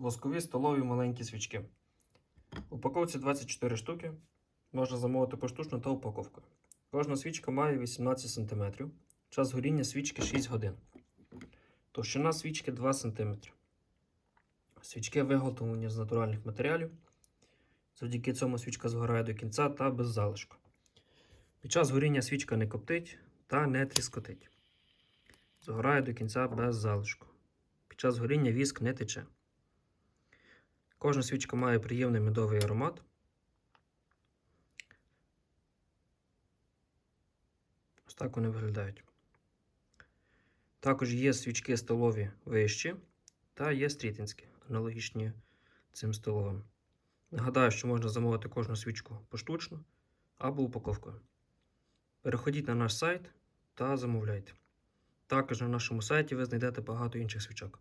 Воскові столові маленькі свічки. Упаковці 24 штуки. Можна замовити поштучно та упаковкою. Кожна свічка має 18 см. Час горіння свічки 6 годин. Товщина свічки 2 см. Свічки виготовлені з натуральних матеріалів. Завдяки цьому свічка згорає до кінця та без залишку. Під час горіння свічка не коптить та не тріскотить. Згорає до кінця без залишку. Під час горіння віск не тече. Кожна свічка має приємний медовий аромат. Ось так вони виглядають. Також є свічки столові вищі та є стрітинські, аналогічні цим столовим. Нагадаю, що можна замовити кожну свічку поштучно або упаковкою. Переходіть на наш сайт та замовляйте. Також на нашому сайті ви знайдете багато інших свічок.